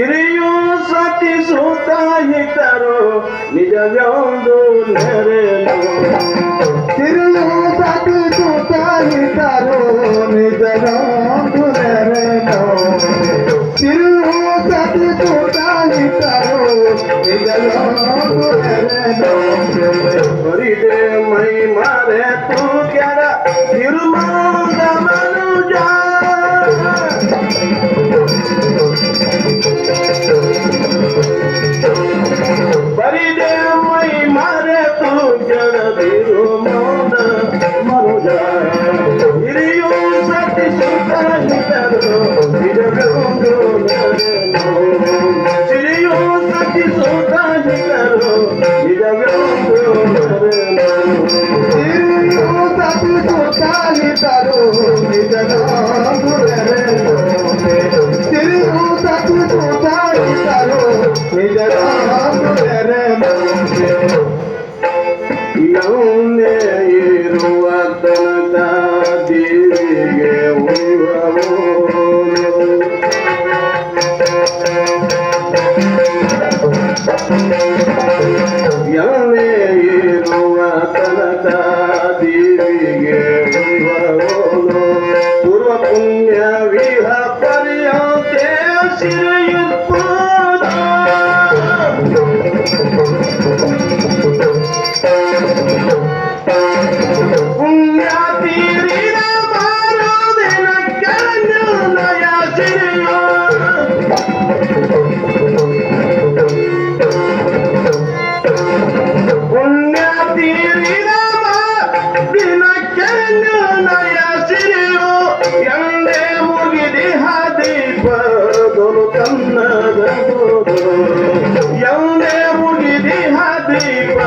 ಶ್ರೀಯು ಸತಿ ಸೂತ ಹಿತರು ನಿಜವೆಂದು ನೆರೆನು ಶ್ರೀಯು ಸತಿ ಸೂತ ಹಿತರು ನಿಜವೆಂದು ನೆರೆನು ಶ್ರೀಯು ಸತಿ ಸೂತ ಹಿತರು ನಿಜವೆಂದು ನೆರೆನು ಹರಿದೆ ಮೈ ಮಾರೆ ತೂ ಕೆರ ತಿರುಮಾನ ಮನುಜಾ এই ಎಮ್ಮೆ ಮುಗಿದಿ ಹಾದೀಪ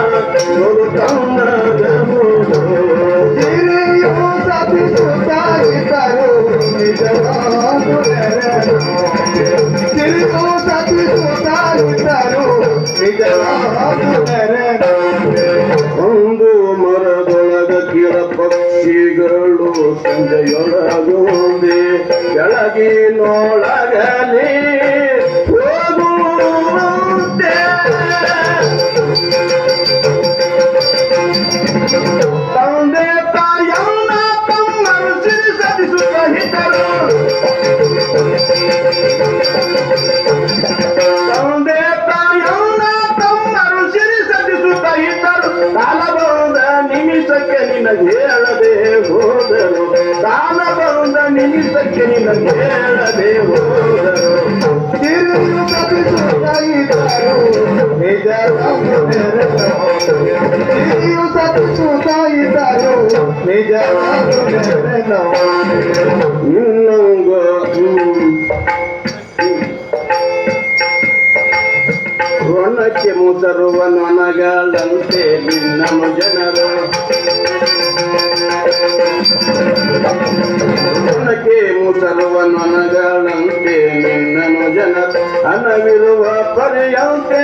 ನೋಡು ತಂದ್ರದ ಹಿರಿಯೋ ಸತಿ ಸುತ್ತಾಯಿತರು ಹಿರಿಯೋ ಸತಿ ಸುತ್ತಾಯಿತರು ಒಂದು ಮರದೊಳಗ ಕಿರ ಪಕ್ಷಿಗಳು ಸಂಜೆಯೊಳಗೋದೆ ಕೆಳಗೆ ನೋಳ రణಕ್ಯಮು ತರುವನೊಣಗಳಂತೆ ಭಿನ್ನನು ಜನರು ಋಣಕ್ಕೆ ಮುಸರುವನೊಣಗಳಂತೆ ನಿನ್ನನು ಜನರು ಹಣವಿರುವ ಪರ್ಯಂತೆ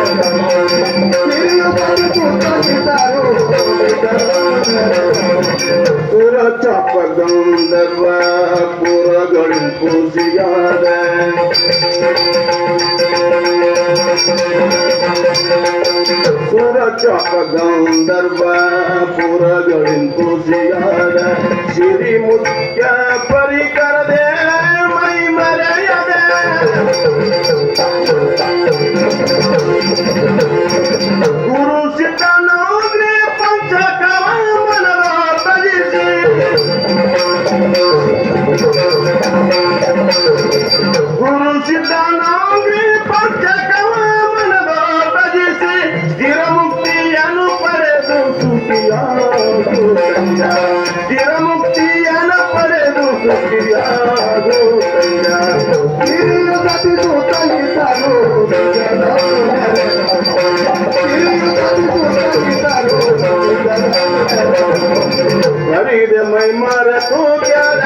ருசியாத சுரச்சபகந்தர்வ புறகளின் புசியாத சிறி முக்கிய பரிகரதே மைமறையதே. குரு சித்த மை மர தூக்கியார